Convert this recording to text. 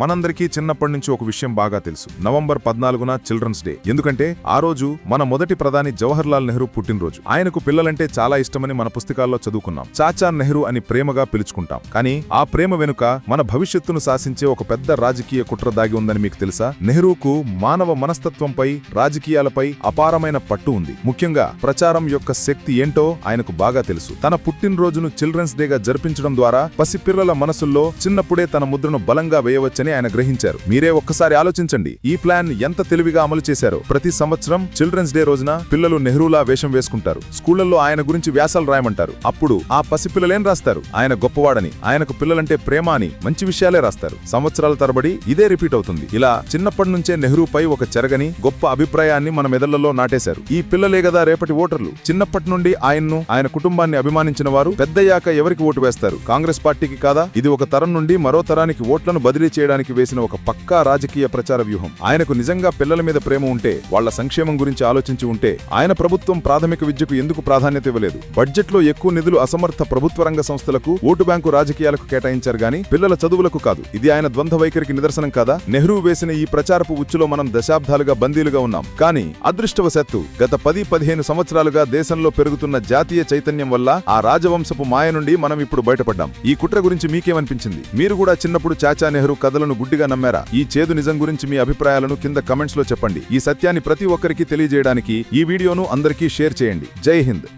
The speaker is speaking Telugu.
మనందరికీ చిన్నప్పటి నుంచి ఒక విషయం బాగా తెలుసు. నవంబర్ పద్నాలుగున చిల్డ్రన్స్ డే. ఎందుకంటే ఆ రోజు మన మొదటి ప్రధాని జవహర్ లాల్ నెహ్రూ పుట్టినరోజు. ఆయనకు పిల్లలంటే చాలా ఇష్టమని మన పుస్తకాల్లో చదువుకున్నాం. చాచా నెహ్రూ అని ప్రేమగా పిలుచుకుంటాం. కానీ ఆ ప్రేమ వెనుక మన భవిష్యత్తును శాసించే ఒక పెద్ద రాజకీయ కుట్ర దాగి ఉందని మీకు తెలుసా? నెహ్రూకు మానవ మనస్తత్వంపై రాజకీయాలపై అపారమైన పట్టు ఉంది. ముఖ్యంగా ప్రచారం యొక్క శక్తి ఏంటో ఆయనకు బాగా తెలుసు. తన పుట్టినరోజును చిల్డ్రన్స్ డేగా జరిపించడం ద్వారా పసిపిల్లల మనసుల్లో చిన్నప్పుడే తన ముద్రను బలంగా వేయవచ్చని ఆయన గ్రహించారు. మీరే ఒక్కసారి ఆలోచించండి. ఈ ప్లాన్ ఎంత తెలివిగా అమలు చేశారో. ప్రతి సంవత్సరం చిల్డ్రన్స్ డే రోజున పిల్లలు నెహ్రూలా వేషం వేసుకుంటారు. స్కూళ్ళలో ఆయన గురించి వ్యాసాలు రాయమంటారు. అప్పుడు ఆ పసిపిల్లలేం రాస్తారు? ఆయన గొప్పవాడని ఆయనకు పిల్లలంటే ప్రేమ అని మంచి విషయాలే రాస్తారు. సంవత్సరాల తరబడి ఇదే రిపీట్ అవుతుంది. ఇలా చిన్నప్పటి నుంచే నెహ్రూపై ఒక చెరగని గొప్ప అభిప్రాయాన్ని మన మెదళ్ళలో నాటేశారు. ఈ పిల్లలే కదా రేపటి ఓటర్లు. చిన్నప్పటి నుండి ఆయన్ను ఆయన కుటుంబాన్ని అభిమానించిన వారు పెద్దయ్యాక ఎవరికి ఓటు వేస్తారు? కాంగ్రెస్ పార్టీకి కాదా? ఇది ఒక తరం నుండి మరో తరానికి ఓట్లను బదిలీ చేయడానికి వేసిన ఒక పక్కా రాజకీయ ప్రచార వ్యూహం. ఆయనకు నిజంగా పిల్లల మీద ప్రేమ ఉంటే వాళ్ళ సంక్షేమం గురించి ఆలోచించి ఉంటే ఆయన ప్రభుత్వం ప్రాథమిక విద్యకు ఎందుకు ప్రాధాన్యత ఇవ్వలేదు? బడ్జెట్లో ఎక్కువ నిధులు అసమర్థ ప్రభుత్వ రంగ సంస్థలకు ఓటు బ్యాంకు రాజకీయాలకు కేటాయించారు గాని పిల్లల చదువులకు కాదు. ఇది ఆయన ద్వంద్వ వైఖరికి నిదర్శనం కాదా? నెహ్రూ వేసిన ఈ ప్రచారపు ఉచ్చులో మనం దశాబ్దాలుగా బందీలుగా ఉన్నాం. కానీ అదృష్టవశాత్తు గత పది పదిహేను సంవత్సరాలుగా దేశంలో పెరుగుతున్న జాతీయ చైతన్యం వల్ల ఆ రాజవంశపు మాయ నుండి మనం ఇప్పుడు బయటపడ్డాం. ఈ కుట్ర గురించి మీకేమనిపించింది? మీరు కూడా చిన్నప్పుడు చాచా నెహ్రూ కథలను గుడ్డిగా నమ్మారా? ఈ చేదు నిజం గురించి మీ అభిప్రాయాలను కింద కమెంట్స్లో చెప్పండి. ఈ సత్యాన్ని ప్రతి ఒక్కరికి తెలియజేయడానికి ఈ వీడియోను అందరికీ షేర్ చేయండి. జై హింద్.